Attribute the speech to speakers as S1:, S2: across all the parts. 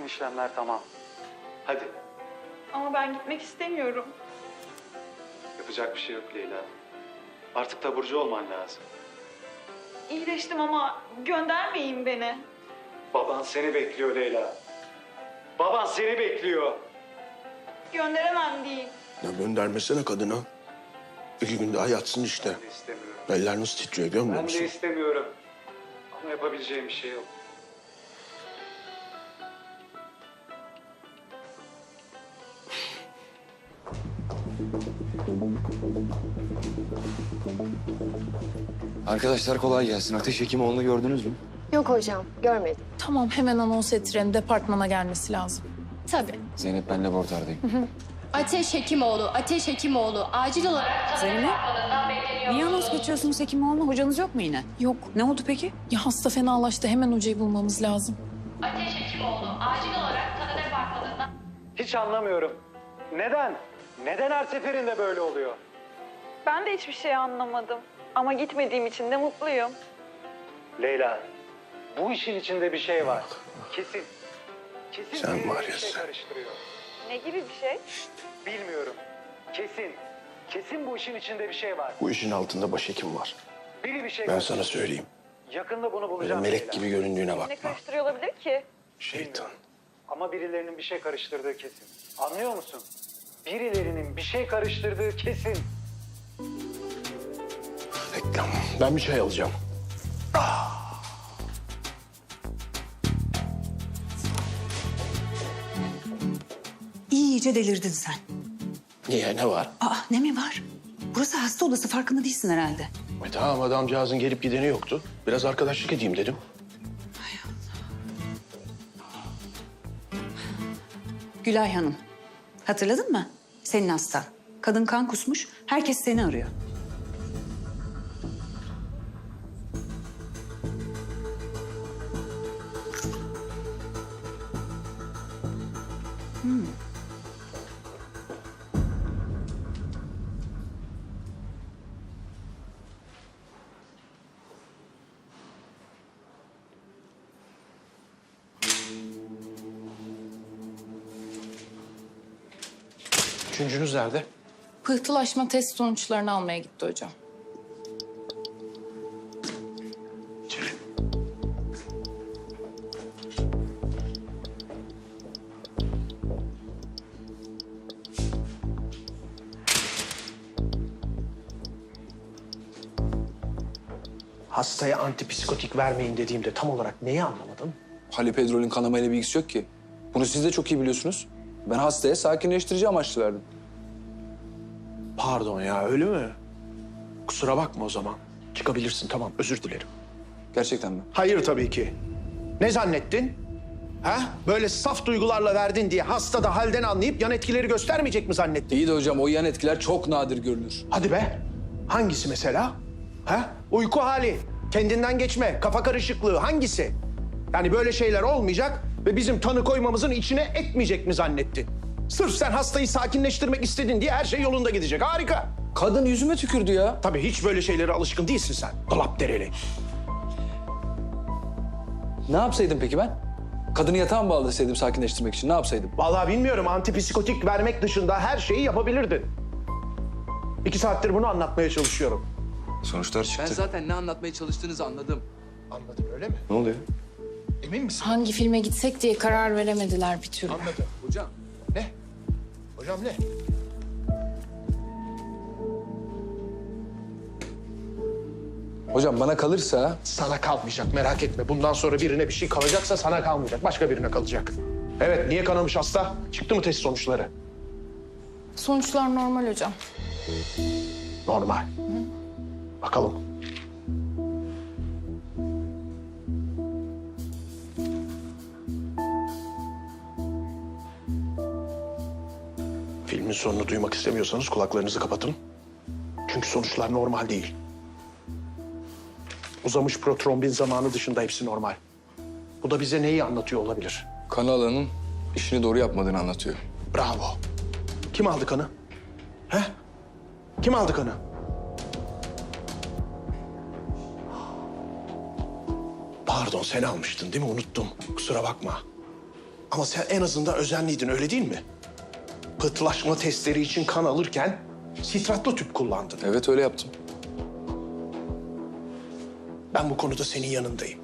S1: Bütün işlemler tamam. Hadi.
S2: Ama ben gitmek istemiyorum.
S1: Yapacak bir şey yok Leyla. Artık taburcu olman lazım.
S2: İyileştim ama göndermeyin beni.
S1: Baban seni bekliyor Leyla. Baban seni bekliyor.
S2: Gönderemem deyin.
S3: Ya göndermesene kadına. İki gün daha yatsın işte.
S1: Ben de istemiyorum.
S3: Eller nasıl titriyor görmüyor
S1: Ben de
S3: musun?
S1: istemiyorum. Ama yapabileceğim bir şey yok.
S4: Arkadaşlar kolay gelsin. Ateş Hekimoğlu'nu gördünüz mü?
S5: Yok hocam, görmedim.
S6: Tamam hemen anons ettirelim. Departmana gelmesi lazım.
S5: Tabii.
S4: Zeynep ben laboratuvardayım.
S7: Ateş Hekimoğlu, Ateş Hekimoğlu acil olarak
S8: Zeynep, niye anons geçiyorsunuz Hekimoğlu'na? Hocanız yok mu yine?
S6: Yok.
S8: Ne oldu peki?
S6: Ya hasta fenalaştı. Hemen hocayı bulmamız lazım.
S7: Ateş Hekimoğlu acil olarak tanı departmanından
S1: Hiç anlamıyorum. Neden? Neden her seferinde böyle oluyor?
S2: Ben de hiçbir şey anlamadım. Ama gitmediğim için de mutluyum.
S1: Leyla, bu işin içinde bir şey var. Kesin. Kesin
S3: Sen
S1: birileri
S3: var ya
S1: bir şey
S3: sen.
S1: karıştırıyor.
S2: Ne gibi bir şey?
S1: Bilmiyorum. Kesin. Kesin bu işin içinde bir şey var.
S3: Bu işin altında başhekim var.
S1: Biri bir şey
S3: Ben sana söyleyeyim.
S1: Yakında bunu
S3: Böyle
S1: bulacağım
S3: melek
S1: Leyla.
S3: gibi göründüğüne
S2: Ne
S3: bakma.
S2: karıştırıyor olabilir ki?
S3: Şeytan.
S1: Ama birilerinin bir şey karıştırdığı kesin. Anlıyor musun? Birilerinin bir şey karıştırdığı kesin.
S3: Reklam. Ben bir çay alacağım.
S8: İyice delirdin sen.
S3: Niye ne var?
S8: Aa ne mi var? Burası hasta odası farkında değilsin herhalde.
S3: E tamam adamcağızın gelip gideni yoktu. Biraz arkadaşlık edeyim dedim.
S8: Gülay Hanım. Hatırladın mı? Senin hastan. Kadın kan kusmuş. Herkes seni arıyor.
S3: Üçüncünüz nerede?
S6: Pıhtılaşma test sonuçlarını almaya gitti hocam.
S3: İçeri. Hastaya antipsikotik vermeyin dediğimde tam olarak neyi anlamadın?
S4: Halipedrolün kanamayla bir ilgisi yok ki. Bunu siz de çok iyi biliyorsunuz. Ben hastaya sakinleştirici amaçlı verdim.
S3: Pardon ya öyle mi? Kusura bakma o zaman. Çıkabilirsin tamam özür dilerim.
S4: Gerçekten mi?
S3: Hayır tabii ki. Ne zannettin? Ha? Böyle saf duygularla verdin diye hasta da halden anlayıp yan etkileri göstermeyecek mi zannettin?
S4: İyi de hocam o yan etkiler çok nadir görülür.
S3: Hadi be. Hangisi mesela? Ha? Uyku hali, kendinden geçme, kafa karışıklığı hangisi? Yani böyle şeyler olmayacak ve bizim tanı koymamızın içine etmeyecek mi zannettin? Sırf sen hastayı sakinleştirmek istedin diye her şey yolunda gidecek. Harika.
S4: Kadın yüzüme tükürdü ya.
S3: Tabii hiç böyle şeylere alışkın değilsin sen. Dolap dereli.
S4: Ne yapsaydım peki ben? Kadını yatağa mı bağlasaydım sakinleştirmek için? Ne yapsaydım?
S3: Vallahi bilmiyorum antipsikotik vermek dışında her şeyi yapabilirdin. İki saattir bunu anlatmaya çalışıyorum.
S4: Sonuçlar çıktı. Ben zaten ne anlatmaya çalıştığınızı anladım.
S3: Anladın öyle mi?
S4: Ne oluyor?
S3: Emin misin?
S6: Hangi filme gitsek diye karar veremediler bir türlü.
S3: Anladım.
S4: Hocam.
S3: Ne? Hocam ne?
S4: Hocam bana kalırsa
S3: Sana kalmayacak merak etme. Bundan sonra birine bir şey kalacaksa sana kalmayacak. Başka birine kalacak. Evet niye kanamış hasta? Çıktı mı test sonuçları?
S6: Sonuçlar normal hocam.
S3: Normal. Bakalım. Filmin sonunu duymak istemiyorsanız kulaklarınızı kapatın. Çünkü sonuçlar normal değil. Uzamış protrombin zamanı dışında hepsi normal. Bu da bize neyi anlatıyor olabilir?
S4: kanı alanın işini doğru yapmadığını anlatıyor.
S3: Bravo. Kim aldı kanı? He? Kim aldı kanı? Pardon sen almıştın değil mi? Unuttum. Kusura bakma. Ama sen en azından özenliydin öyle değil mi? Pıhtılaşma testleri için kan alırken sitratlı tüp kullandın.
S4: Evet öyle yaptım.
S3: Ben bu konuda senin yanındayım.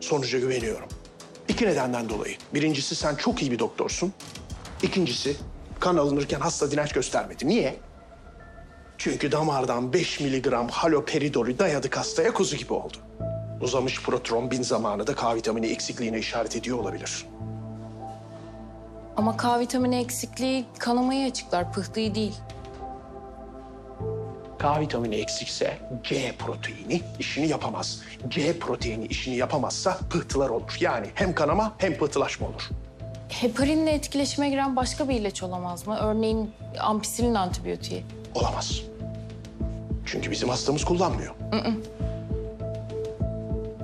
S3: Sonuca güveniyorum. İki nedenden dolayı. Birincisi sen çok iyi bir doktorsun. İkincisi kan alınırken hasta direnç göstermedi. Niye? Çünkü damardan 5 miligram haloperidolü dayadık hastaya kuzu gibi oldu. Uzamış protrombin zamanı da K vitamini eksikliğine işaret ediyor olabilir.
S6: Ama K vitamini eksikliği kanamayı açıklar, pıhtıyı değil.
S3: K vitamini eksikse C proteini işini yapamaz. C proteini işini yapamazsa pıhtılar olur. Yani hem kanama hem pıhtılaşma olur.
S6: Heparinle etkileşime giren başka bir ilaç olamaz mı? Örneğin ampisilin antibiyotiği.
S3: Olamaz. Çünkü bizim hastamız kullanmıyor.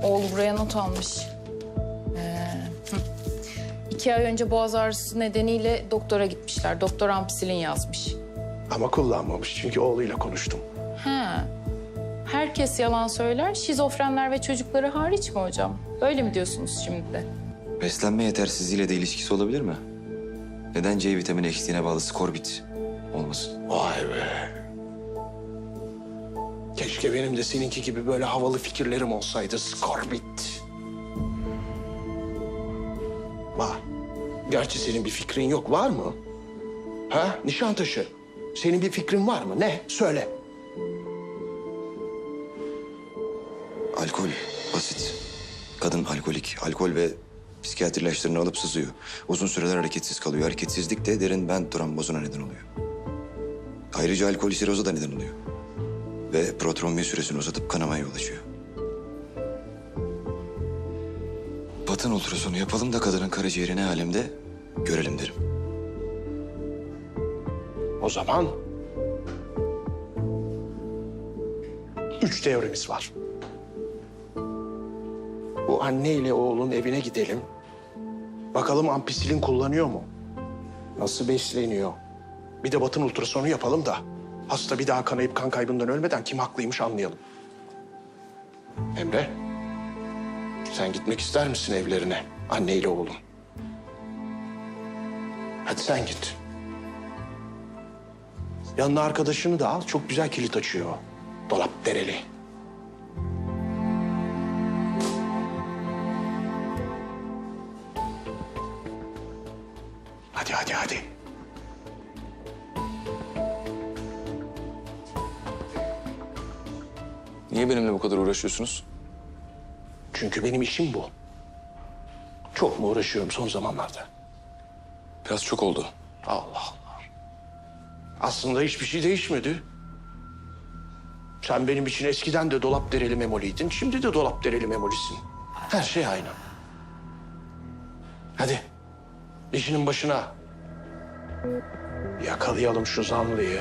S6: Oğlu buraya not almış. İki ay önce boğaz ağrısı nedeniyle doktora gitmişler. Doktor ampisilin yazmış.
S3: Ama kullanmamış çünkü oğluyla konuştum.
S6: Ha. Herkes yalan söyler, şizofrenler ve çocukları hariç mi hocam? Böyle mi diyorsunuz şimdi de?
S9: Beslenme yetersizliğiyle de ilişkisi olabilir mi? Neden C vitamini eksikliğine bağlı skorbit olmasın?
S3: Vay be. Keşke benim de seninki gibi böyle havalı fikirlerim olsaydı. Skorbit. Gerçi senin bir fikrin yok. Var mı? Ha? Nişantaşı. Senin bir fikrin var mı? Ne? Söyle.
S9: Alkol, basit. Kadın alkolik. Alkol ve psikiyatri ilaçlarını alıp sızıyor. Uzun süreler hareketsiz kalıyor. Hareketsizlik de derin bent trombozuna neden oluyor. Ayrıca alkol siroza da neden oluyor. Ve protrombin süresini uzatıp kanamaya yol açıyor. Batın ultrasonu yapalım da kadının karaciğeri ne alemde görelim derim.
S3: O zaman... Üç teorimiz var. Bu anne ile oğlun evine gidelim. Bakalım ampisilin kullanıyor mu? Nasıl besleniyor? Bir de batın ultrasonu yapalım da... ...hasta bir daha kanayıp kan kaybından ölmeden kim haklıymış anlayalım. Emre, sen gitmek ister misin evlerine anne ile oğlum? Hadi sen git. Yanına arkadaşını da al. Çok güzel kilit açıyor. Dolap dereli. Hadi hadi hadi.
S4: Niye benimle bu kadar uğraşıyorsunuz?
S3: Çünkü benim işim bu. Çok mu uğraşıyorum son zamanlarda?
S4: Biraz çok oldu.
S3: Allah Allah. Aslında hiçbir şey değişmedi. Sen benim için eskiden de dolap dereli memoliydin. Şimdi de dolap dereli memolisin. Her şey aynı. Hadi. işinin başına. Yakalayalım şu zanlıyı.